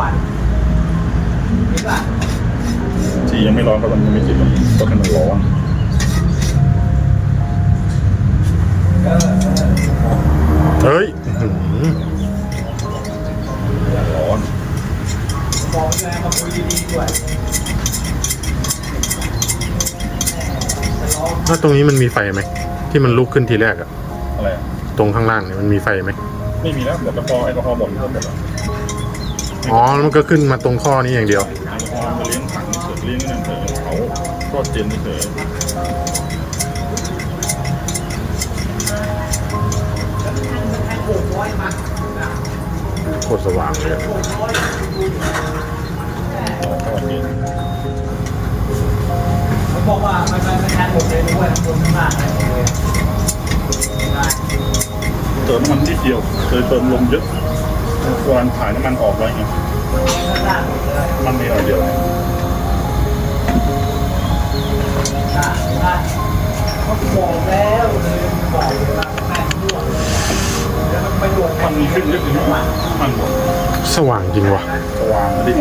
วันนี่ป่ะฉี่ยังไม่ร้อนเพราะมันยังไม่ติดมันก็ให้มันร้อนเออเออเฮ้ยอื้อหือร้อนบอกเลยมาคุยดีๆด้วยจะร้องแล้วตรงนี้มันมีไฟไหมที่มันลุกขึ้นทีแรกอะอะไรอะตรงข้างล่างเนี่ยมันมีไฟไหมไม่มีแล้วหมดแล้วพอแอลกอฮอล์หมดก็หมดแล้ว อ๋อแล้วมันก็ขึ้นมาตรงท่อนี้อย่างเดียวแอลกอฮอล์มาเลี้ยงถังเฉยเลี้ยงนั่นเฉยเขาทอดเจนเฉยให้หกร้อยมัดนะโคตรสว่างเลยอะหกร้อยทอดเจนเขาบอกว่ามันมันมันแทนหมดเลยด้วยทั้งบนทั้งล่างอะไรหมดเลยได้เติมน้ำมันนิดเดียวเคยเติมลมเยอะ วันถ่ายน้ำมันออกไว้ไงทั้งล่างหมดเลยมันมีหน่อยเดียวได้ได้เขาบอกแล้วเลยบอกเลยว่าแม่งรั่วแล้วมันไปโดนมันมีขึ้นลึกอยู่นะมันหมดสว่างจริงวะสว่างดิ